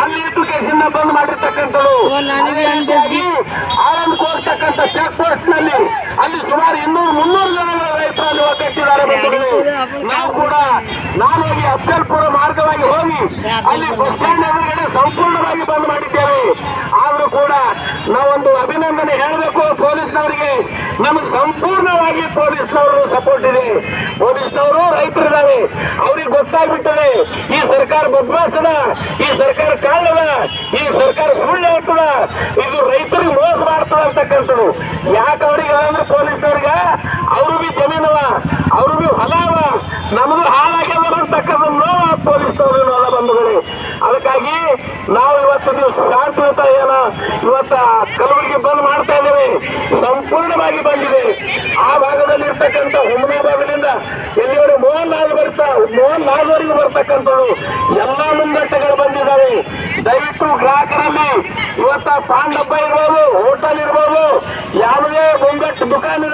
ಅಲ್ಲಿ ಎಜುಕೇಶನ್ ಬಂದ್ ಮಾಡಿರ್ತಕ್ಕಂಥದ್ದು. ಆಳಂದ್ ಹೋಗ್ತಕ್ಕಂಥ ಚೆಕ್ ಪೋಸ್ಟ್ನಲ್ಲಿ ಅಲ್ಲಿ ಸುಮಾರು ಇನ್ನೂರು ಮುನ್ನೂರು ಜನಗಳ ರೈತರಲ್ಲಿ ಒಗ್ಗಟ್ಟಿದ್ದಾರೆ. ನಾವು ಕೂಡ ನಾನು ಹೋಗಿ ಅಫ್ಜಲ್ಪುರ ಮಾರ್ಗವಾಗಿ ಹೋಗಿ ಅಲ್ಲಿ ಬಸ್ ಸ್ಟ್ಯಾಂಡ್ ಎದುರುಗಡೆ ಸಂಪೂರ್ಣವಾಗಿ ಬಂದ್ ಮಾಡಿದ್ದೇವೆ ಆದ್ರೂ ಕೂಡ ನಾವೊಂದು ಅಭಿನಂದನೆ ಪೊಲೀಸ್ನವರಿಗೆ ನಮಗೆ ಸಂಪೂರ್ಣವಾಗಿ ಪೊಲೀಸ್ನವರು ಸಪೋರ್ಟ್ ಇದೆ. ಪೊಲೀಸ್ನವರು ರೈತರಿದ್ದಾರೆ. ಅವ್ರಿಗೆ ಗೊತ್ತಾಗ್ಬಿಟ್ಟದೆ, ಈ ಸರ್ಕಾರ ಬದ್ಮಾಸದ, ಈ ಸರ್ಕಾರ ಕಾಳದ ಈ ಸರ್ಕಾರ ಸುಳ್ಳು ಹೇಳ್ತದ. ಇದು ರೈತರಿಗೆ ಮೋಸ ಮಾಡ್ತದ ಅಂತಕ್ಕಂಥದ್ದು. ಯಾಕೆ ಅವ್ರಿಗೆ ಅಂದ್ರೆ ಪೊಲೀಸ್ನವ್ರಿಗೆ ಅವರು ಬಿ ಜಮೀನವ, ಅವರು ಬಿ ಹೊಲ ಅವ ನಮಗೂ ಹಾಳಾಗ್ಯದ ಅಂತಕ್ಕಂಥ ನೋವ ಪೊಲೀಸ್ನವರು ಹೊಲ ಬಂಧುಗಳೇ ಅದಕ್ಕಾಗಿ ನಾವು ಇವತ್ತು ನೀವು ಶಾಂತಿಯುತ ಏನ ಇವತ್ತ ಕಲಬುರಗಿ ಬಂದ್ ಮಾಡ್ತಾ ಇದ್ದೇವೆ. ಸಂಪೂರ್ಣವಾಗಿ ಬಂದಿದೆ. ಆ ಭಾಗದಲ್ಲಿ ಇರ್ತಕ್ಕಂಥ ಹುಮ್ಮನ ಭಾಗದಿಂದ ಎಲ್ಲಿವರೆಗೆ ಮೋಹನ್ ಲಾಲ್ ಬರ್ತಾ ಮೋಹನ್ ಲಾಲ್ವರೆಗೂ ಬರ್ತಕ್ಕಂಥವ್ರು ಎಲ್ಲಾ ಮುಂಗಟ್ಟಗಳು ಬಂದಿದ್ದಾವೆ. ದಯವಿಟ್ಟು ಗ್ರಾಹಕರಲ್ಲಿ ಇವತ್ತ ಪಾನ್ ಡಬ್ಬ ಇರ್ಬೋದು, ಹೋಟೆಲ್ ಇರ್ಬೋದು, ಯಾವುದೇ ಮುಂಗಟ್ಟು ದುಕಾನ್